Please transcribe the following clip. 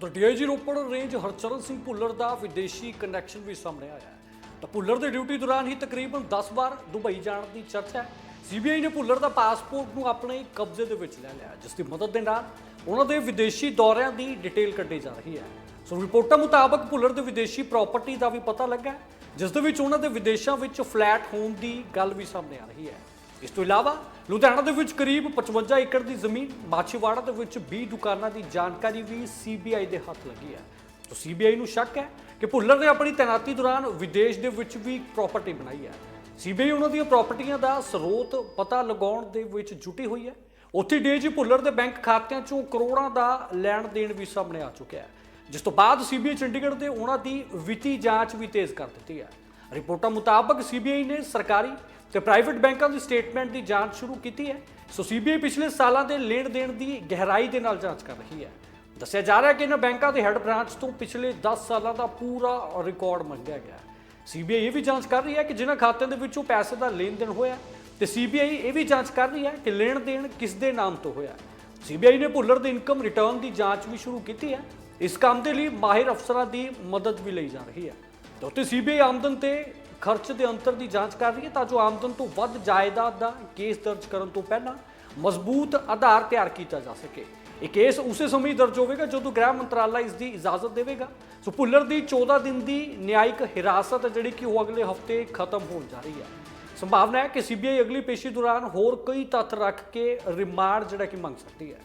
ਉਧਰ DIG Ropar range Harcharan Singh Bhullar ਦਾ ਵਿਦੇਸ਼ੀ ਕਨੈਕਸ਼ਨ ਵੀ ਸਾਹਮਣੇ ਆਇਆ ਹੈ। ਤਾਂ ਭੁੱਲਰ ਦੇ ਡਿਊਟੀ ਦੌਰਾਨ ਹੀ ਤਕਰੀਬਨ 10 ਵਾਰ ਦੁਬਈ ਜਾਣ ਦੀ ਚਰਚਾ ਹੈ। ਸੀਬੀਆਈ ਨੇ ਭੁੱਲਰ ਦਾ ਪਾਸਪੋਰਟ ਨੂੰ ਆਪਣੇ ਕਬਜ਼ੇ ਦੇ ਵਿੱਚ ਲੈ ਲਿਆ ਜਿਸ ਦੀ ਮਦਦ ਦੇ ਨਾਲ ਉਹਨਾਂ ਦੇ ਵਿਦੇਸ਼ੀ ਦੌਰਿਆਂ ਦੀ ਡਿਟੇਲ ਕੱਢੀ ਜਾ ਰਹੀ ਹੈ। ਸੋ ਰਿਪੋਰਟਾਂ ਮੁਤਾਬਕ ਭੁੱਲਰ ਦੇ ਵਿਦੇਸ਼ੀ ਪ੍ਰਾਪਰਟੀ ਦਾ ਵੀ ਪਤਾ ਲੱਗਾ ਜਿਸ ਦੇ ਵਿੱਚ ਉਹਨਾਂ ਦੇ ਵਿਦੇਸ਼ਾਂ ਵਿੱਚ ਫਲੈਟ ਹੋਣ ਦੀ ਗੱਲ ਵੀ ਸਾਹਮਣੇ ਆ ਰਹੀ ਹੈ। ਇਸ ਤੋਂ ਇਲਾਵਾ, ਲੁਧਿਆਣਾ ਦੇ ਵਿੱਚ ਕਰੀਬ 55 ਏਕੜ ਦੀ ਜ਼ਮੀਨ, ਮਾਛੀਵਾੜਾ ਦੇ ਵਿੱਚ 20 ਦੁਕਾਨਾਂ ਦੀ ਜਾਣਕਾਰੀ ਵੀ ਸੀਬੀਆਈ ਦੇ ਹੱਥ ਲੱਗੀ ਹੈ। ਤਾਂ ਸੀਬੀਆਈ ਨੂੰ ਸ਼ੱਕ ਹੈ ਕਿ ਭੁੱਲਰ ਨੇ ਆਪਣੀ ਤੈਨਾਤੀ ਦੌਰਾਨ ਵਿਦੇਸ਼ ਦੇ ਵਿੱਚ ਵੀ ਪ੍ਰਾਪਰਟੀ ਬਣਾਈ ਹੈ। ਸੀਬੀਆਈ ਉਹਨਾਂ ਦੀਆਂ ਪ੍ਰਾਪਰਟੀਆਂ ਦਾ ਸਰੋਤ ਪਤਾ ਲਗਾਉਣ ਦੇ ਵਿੱਚ ਜੁਟੀ ਹੋਈ ਹੈ। ਉੱਥੇ ਡੀਜੀ ਭੁੱਲਰ ਦੇ ਬੈਂਕ ਖਾਤਿਆਂ ਚੋਂ ਕਰੋੜਾਂ ਦਾ ਲੈਣ ਦੇਣ ਵੀ ਸਾਹਮਣੇ ਆ ਚੁੱਕਿਆ ਹੈ। ਜਿਸ ਤੋਂ ਬਾਅਦ ਸੀਬੀਆਈ ਚੰਡੀਗੜ੍ਹ ਦੇ ਉਹਨਾਂ ਦੀ ਵਿੱਤੀ ਜਾਂਚ ਵੀ ਤੇਜ਼ ਕਰ ਦਿੱਤੀ ਹੈ। ਰਿਪੋਰਟਾਂ ਮੁਤਾਬਕ ਸੀਬੀਆਈ ਨੇ ਸਰਕਾਰੀ ਤੇ ਪ੍ਰਾਈਵੇਟ ਬੈਂਕਾਂ ਦੀ ਸਟੇਟਮੈਂਟ ਦੀ ਜਾਂਚ ਸ਼ੁਰੂ ਕੀਤੀ ਹੈ। ਸੋ ਸੀਬੀਆਈ ਪਿਛਲੇ ਸਾਲਾਂ ਦੇ ਲੈਣ ਦੇਣ ਦੀ ਗਹਿਰਾਈ ਦੇ ਨਾਲ ਜਾਂਚ ਕਰ ਰਹੀ ਹੈ। ਦੱਸਿਆ ਜਾ ਰਿਹਾ ਹੈ ਕਿ ਇਹਨਾਂ ਬੈਂਕਾਂ ਦੇ ਹੈੱਡ ਬ੍ਰਾਂਚ ਤੋਂ ਪਿਛਲੇ 10 ਸਾਲਾਂ ਦਾ ਪੂਰਾ ਰਿਕਾਰਡ ਮੰਗਿਆ ਗਿਆ ਹੈ। ਸੀਬੀਆਈ ਇਹ ਵੀ ਜਾਂਚ ਕਰ ਰਹੀ ਹੈ ਕਿ ਜਿਨ੍ਹਾਂ ਖਾਤਿਆਂ ਦੇ ਵਿੱਚੋਂ ਪੈਸੇ ਦਾ ਲੈਣ ਦੇਣ ਹੋਇਆ ਤੇ ਸੀਬੀਆਈ ਇਹ ਵੀ ਜਾਂਚ ਕਰ ਰਹੀ ਹੈ ਕਿ ਲੈਣ ਦੇਣ ਕਿਸ ਦੇ ਨਾਮ ਤੋਂ ਹੋਇਆ ਸੀਬੀਆਈ ਨੇ ਭੁੱਲਰ ਦੇ ਇਨਕਮ ਰਿਟਰਨ ਦੀ ਜਾਂਚ ਵੀ ਸ਼ੁਰੂ ਕੀਤੀ ਹੈ। ਇਸ ਕੰਮ ਦੇ ਲਈ ਮਾਹਿਰ ਅਫਸਰਾਂ ਦੀ ਮਦਦ ਵੀ ਲਈ ਜਾ ਰਹੀ ਹੈ। ਤੇ ਉੱਤੇ ਸੀਬੀਆਈ ਆਮਦਨ ਤੇ ਖਰਚ ਦੇ ਅੰਤਰ ਦੀ ਜਾਂਚ ਕਰ ਰਹੀ ਹੈ ਤਾਂ ਜੋ ਆਮਦਨ ਤੋਂ ਵੱਧ ਜਾਇਦਾਦ ਦਾ ਕੇਸ ਦਰਜ ਕਰਨ ਤੋਂ ਪਹਿਲਾਂ ਮਜ਼ਬੂਤ ਆਧਾਰ ਤਿਆਰ ਕੀਤਾ ਜਾ ਸਕੇ। ਇਹ ਕੇਸ ਉਸੇ ਸਮੇਂ ਦਰਜ ਹੋਵੇਗਾ ਜਦੋਂ ਗ੍ਰਹਿ ਮੰਤਰਾਲਾ ਇਸ ਦੀ ਇਜਾਜ਼ਤ ਦੇਵੇਗਾ। ਸੋ ਭੁੱਲਰ ਦੀ 14 ਦਿਨ ਦੀ ਨਿਆਇਕ ਹਿਰਾਸਤ ਹੈ ਜਿਹੜੀ ਕਿ ਉਹ ਅਗਲੇ ਹਫ਼ਤੇ ਖਤਮ ਹੋਣ ਜਾ ਰਹੀ ਹੈ। ਸੰਭਾਵਨਾ ਹੈ ਕਿ ਸੀਬੀਆਈ ਅਗਲੀ ਪੇਸ਼ੀ ਦੌਰਾਨ ਹੋਰ ਕਈ ਤੱਥ ਰੱਖ ਕੇ ਰਿਮਾਂਡ ਜਿਹੜਾ ਕਿ ਮੰਗ ਸਕਦੀ ਹੈ।